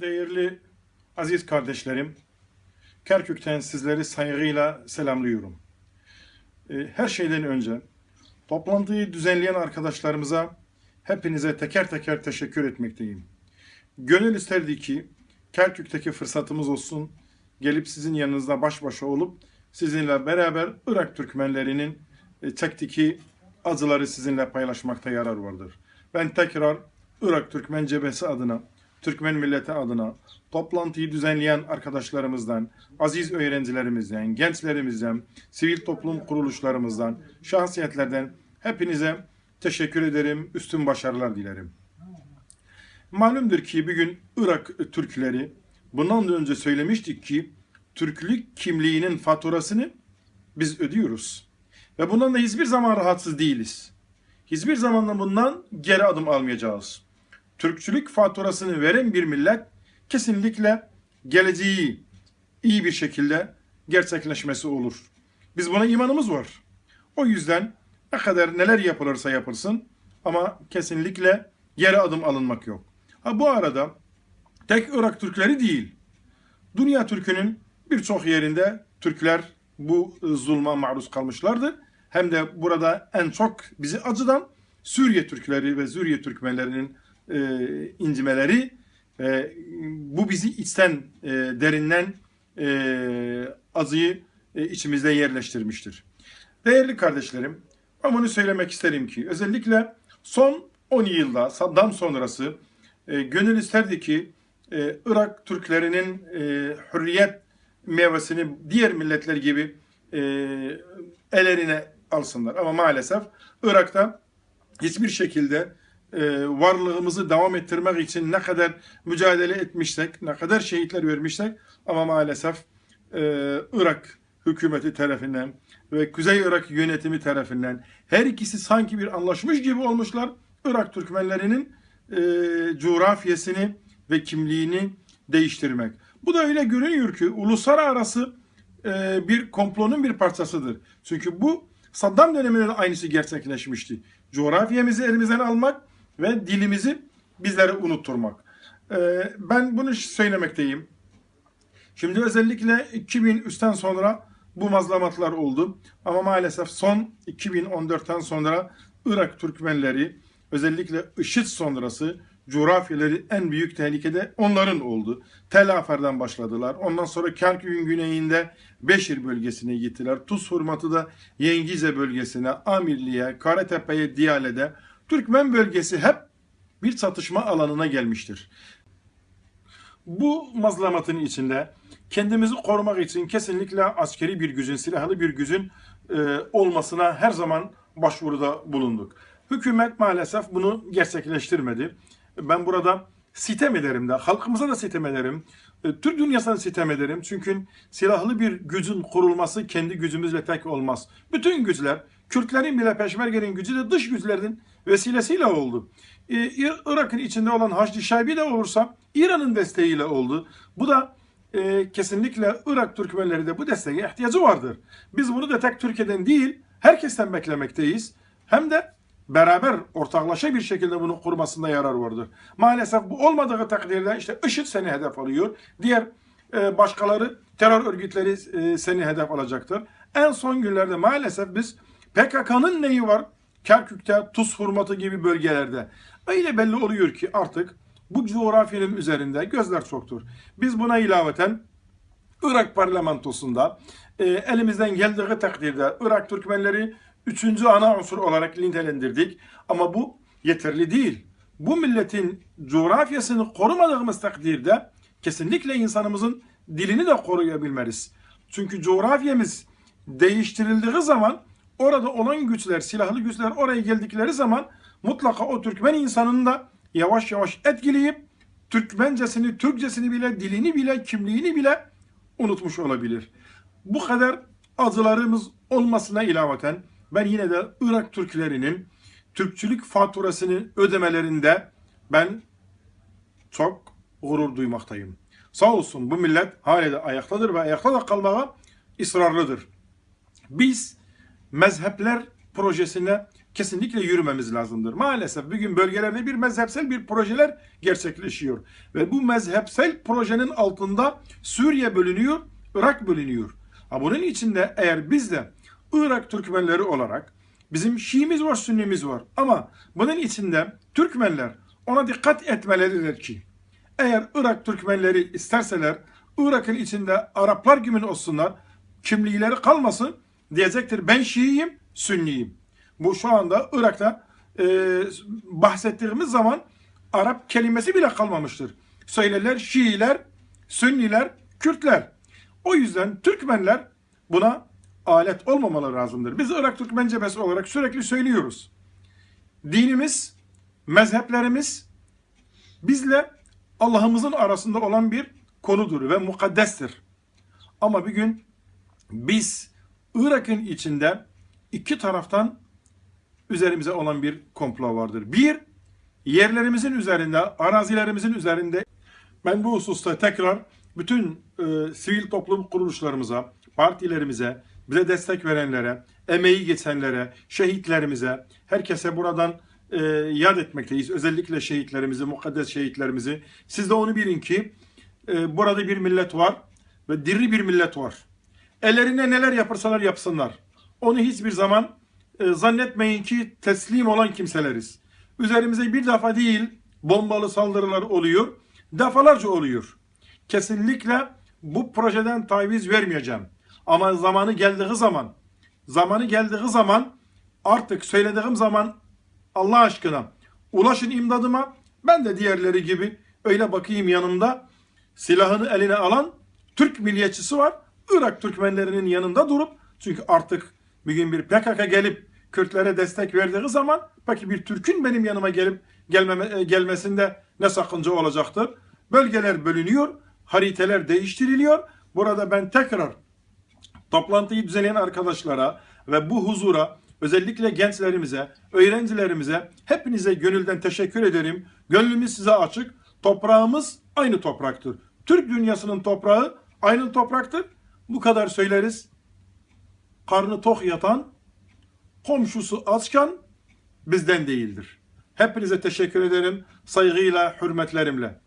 Değerli aziz kardeşlerim, Kerkük'ten sizleri saygıyla selamlıyorum. Ee, Her şeyden önce toplantıyı düzenleyen arkadaşlarımıza hepinize teker teker teşekkür etmekteyim. Gönül isterdi ki Kerkük'teki fırsatımız olsun, gelip sizin yanınızda baş başa olup sizinle beraber Irak Türkmenlerinin e, çektiği acıları sizinle paylaşmakta yarar vardır. Ben tekrar Irak Türkmen Cebesi adına, Türkmen milleti adına, toplantıyı düzenleyen arkadaşlarımızdan, aziz öğrencilerimizden, gençlerimizden, sivil toplum kuruluşlarımızdan, şahsiyetlerden hepinize teşekkür ederim, üstün başarılar dilerim. Malumdur ki bugün Irak Türkleri bundan da önce söylemiştik ki Türklük kimliğinin faturasını biz ödüyoruz. Ve bundan da hiçbir zaman rahatsız değiliz. Hiçbir zaman da bundan geri adım almayacağız. Türkçülük faturasını veren bir millet kesinlikle geleceği iyi bir şekilde gerçekleşmesi olur. Biz buna imanımız var. O yüzden ne kadar neler yapılırsa yapılsın ama kesinlikle geri adım alınmak yok. Ha bu arada tek Irak Türkleri değil, Dünya Türk'ünün birçok yerinde Türkler bu e, zulma maruz kalmışlardır. Hem de burada en çok bizi acıdan Suriye Türkleri ve Suriye Türkmenlerinin e, incimeleri e, bu bizi içten e, derinden e, acıyı e, içimizde yerleştirmiştir. Değerli kardeşlerim, ben bunu söylemek isterim ki özellikle son 10 yılda Saddam sonrası e, gönül isterdi ki e, Irak Türklerinin e, hürriyet meyvesini diğer milletler gibi e, ellerine alsınlar. Ama maalesef Irak'ta hiçbir şekilde e, varlığımızı devam ettirmek için ne kadar mücadele etmişsek, ne kadar şehitler vermişsek ama maalesef e, Irak hükümeti tarafından ve Kuzey Irak yönetimi tarafından her ikisi sanki bir anlaşmış gibi olmuşlar. Irak Türkmenlerinin e, coğrafyasını ve kimliğini değiştirmek. Bu da öyle görünüyor ki uluslararası bir komplonun bir parçasıdır. Çünkü bu Saddam döneminde de aynısı gerçekleşmişti. Coğrafyamızı elimizden almak ve dilimizi bizlere unutturmak. E, ben bunu söylemekteyim. Şimdi özellikle 2003'ten sonra bu mazlamatlar oldu. Ama maalesef son 2014'ten sonra Irak Türkmenleri özellikle IŞİD sonrası coğrafyaları en büyük tehlikede onların oldu. Tel Afer'den başladılar. Ondan sonra Kerkük'ün güneyinde Beşir bölgesine gittiler. Tuz Hurmatı'da Yengize bölgesine, Amirli'ye, Karatepe'ye, Diyale'de Türkmen bölgesi hep bir çatışma alanına gelmiştir. Bu mazlamatın içinde kendimizi korumak için kesinlikle askeri bir gücün, silahlı bir gücün e, olmasına her zaman başvuruda bulunduk. Hükümet maalesef bunu gerçekleştirmedi. Ben burada sitem ederim de, halkımıza da sitem ederim. E, Türk dünyasına sitem ederim. Çünkü silahlı bir gücün kurulması kendi gücümüzle tek olmaz. Bütün güçler, Kürtlerin bile peşmergenin gücü de dış güçlerin vesilesiyle oldu. İr- Irak'ın içinde olan Haçlı Şaibi de olursa İran'ın desteğiyle oldu. Bu da e, kesinlikle Irak Türkmenleri de bu desteğe ihtiyacı vardır. Biz bunu da tek Türkiye'den değil, herkesten beklemekteyiz. Hem de beraber ortaklaşa bir şekilde bunu kurmasında yarar vardır. Maalesef bu olmadığı takdirde işte IŞİD seni hedef alıyor. Diğer e, başkaları terör örgütleri e, seni hedef alacaktır. En son günlerde maalesef biz PKK'nın neyi var? Kerkük'te, Tuz Hurmatı gibi bölgelerde. Öyle belli oluyor ki artık bu coğrafyanın üzerinde gözler çoktur. Biz buna ilaveten Irak parlamentosunda e, elimizden geldiği takdirde Irak Türkmenleri üçüncü ana unsur olarak nitelendirdik. Ama bu yeterli değil. Bu milletin coğrafyasını korumadığımız takdirde kesinlikle insanımızın dilini de koruyabilmeliyiz. Çünkü coğrafyamız değiştirildiği zaman orada olan güçler, silahlı güçler oraya geldikleri zaman mutlaka o Türkmen insanını da yavaş yavaş etkileyip Türkmencesini, Türkçesini bile, dilini bile, kimliğini bile unutmuş olabilir. Bu kadar acılarımız olmasına ilaveten ben yine de Irak Türklerinin Türkçülük faturasını ödemelerinde ben çok gurur duymaktayım. Sağ olsun bu millet hala da ayaktadır ve ayakta da kalmaya ısrarlıdır. Biz mezhepler projesine kesinlikle yürümemiz lazımdır. Maalesef bugün bölgelerde bir mezhepsel bir projeler gerçekleşiyor. Ve bu mezhepsel projenin altında Suriye bölünüyor, Irak bölünüyor. Ha bunun içinde eğer biz de Irak Türkmenleri olarak bizim Şiimiz var, Sünnimiz var. Ama bunun içinde Türkmenler ona dikkat etmeleridir ki eğer Irak Türkmenleri isterseler Irak'ın içinde Araplar gibi olsunlar, kimlikleri kalmasın diyecektir. Ben Şiiyim, Sünniyim. Bu şu anda Irak'ta e, bahsettiğimiz zaman Arap kelimesi bile kalmamıştır. Söylerler Şiiler, Sünniler, Kürtler. O yüzden Türkmenler buna alet olmamaları lazımdır. Biz Irak Türkmen Cephesi olarak sürekli söylüyoruz. Dinimiz, mezheplerimiz bizle Allah'ımızın arasında olan bir konudur ve mukaddestir. Ama bir gün biz Irak'ın içinde iki taraftan üzerimize olan bir komplo vardır. Bir, yerlerimizin üzerinde, arazilerimizin üzerinde ben bu hususta tekrar bütün e, sivil toplum kuruluşlarımıza, partilerimize, bize destek verenlere, emeği geçenlere, şehitlerimize, herkese buradan e, yad etmekteyiz. Özellikle şehitlerimizi, mukaddes şehitlerimizi. Siz de onu bilin ki e, burada bir millet var ve diri bir millet var. Ellerine neler yapırsalar yapsınlar. Onu hiçbir zaman e, zannetmeyin ki teslim olan kimseleriz. Üzerimize bir defa değil bombalı saldırılar oluyor. Defalarca oluyor. Kesinlikle bu projeden taviz vermeyeceğim. Ama zamanı geldiği zaman, zamanı geldiği zaman artık söylediğim zaman Allah aşkına ulaşın imdadıma. Ben de diğerleri gibi öyle bakayım yanımda silahını eline alan Türk milliyetçisi var. Irak Türkmenlerinin yanında durup çünkü artık bir gün bir PKK gelip Kürtlere destek verdiği zaman peki bir Türk'ün benim yanıma gelip gelmeme, gelmesinde ne sakınca olacaktır? Bölgeler bölünüyor, haritalar değiştiriliyor. Burada ben tekrar toplantıyı düzenleyen arkadaşlara ve bu huzura özellikle gençlerimize, öğrencilerimize hepinize gönülden teşekkür ederim. Gönlümüz size açık. Toprağımız aynı topraktır. Türk dünyasının toprağı aynı topraktır. Bu kadar söyleriz. Karnı tok yatan, komşusu açken bizden değildir. Hepinize teşekkür ederim. Saygıyla, hürmetlerimle.